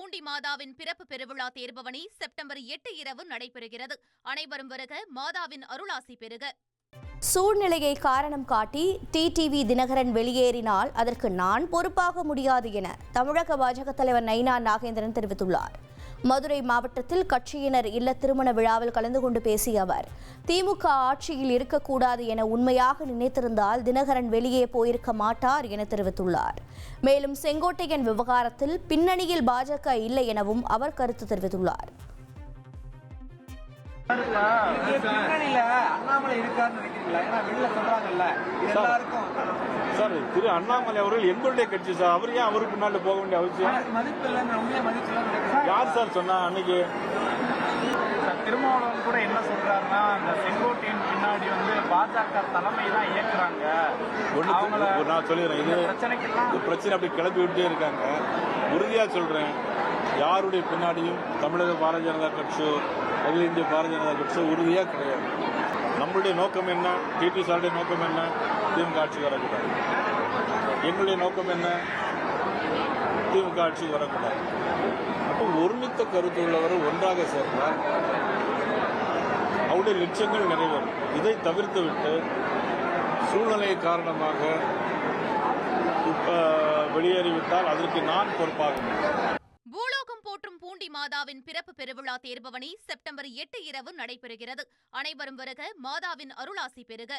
பூண்டி மாதாவின் பிறப்பு பெருவிழா தேர்பவனி செப்டம்பர் எட்டு இரவு நடைபெறுகிறது. அனைவரும் வருக மாதாவின் அருளாசி பெறுக சூழ்நிலையை காரணம் காட்டி டிடிவி தினகரன் வெளியேறினால் அதற்கு நான் பொறுப்பாக முடியாது என தமிழக பாஜக தலைவர் நைனா நாகேந்திரன் தெரிவித்துள்ளார். மதுரை மாவட்டத்தில் கட்சியினர் இல்ல திருமண விழாவில் கலந்து கொண்டு பேசிய அவர் திமுக ஆட்சியில் இருக்கக்கூடாது என உண்மையாக நினைத்திருந்தால் தினகரன் வெளியே போயிருக்க மாட்டார் என தெரிவித்துள்ளார். மேலும் செங்கோட்டையன் விவகாரத்தில் பின்னணியில் பாஜக இல்லை எனவும் அவர் கருத்து தெரிவித்துள்ளார். அண்ணாமலை இருக்காருன்னு நினைக்கிறீங்களா? ஏன்னா வெளியில சொல்றாங்கல்ல. எல்லாருக்கும். சார் திரு அண்ணாமலை அவர்கள் எங்களுடைய கட்சி சார். அவர் ஏன் அவருக்கு பின்னாடி போக வேண்டிய அவசியம்? மதிப்பு இல்லைன்னு உண்மையை யார் சார் சொன்னா அன்னைக்கு? திருமாவளவன் கூட என்ன சொல்றாருன்னா அந்த செங்கோட்டையின் பின்னாடி வந்து பாஜக தலைமை தான் இயக்குறாங்க நான் சொல்லிடுறேன். இது இந்த பிரச்சனை அப்படி கிளப்பி விட்டே இருக்காங்க. உறுதியா சொல்றேன். யாருடைய பின்னாடியும் தமிழக பாரதிய ஜனதா கட்சியோ அகில இந்திய பாரதிய ஜனதா கட்சியோ உறுதியா கிடையாது. நம்மளுடைய நோக்கம் என்ன? டிடி சாருடைய நோக்கம் என்ன? திமுக ஆட்சி வரக்கூடாது. எங்களுடைய நோக்கம் என்ன? திமுக ஆட்சி வரக்கூடாது. அப்போ ஒருமித்த கருத்து உள்ளவர் ஒன்றாக சேர்ந்தால் அவருடைய லட்சியங்கள் நிறைவேறும். இதை தவிர்த்து விட்டு சூழ்நிலை காரணமாக வெளியேறிவிட்டால் அதற்கு நான் பொறுப்பாக போற்றும் மாதாவின் பிறப்பு பெருவிழா தேர்பவனி செப்டம்பர் எட்டு இரவு நடைபெறுகிறது. அனைவரும் வருக மாதாவின் அருளாசி பெறுக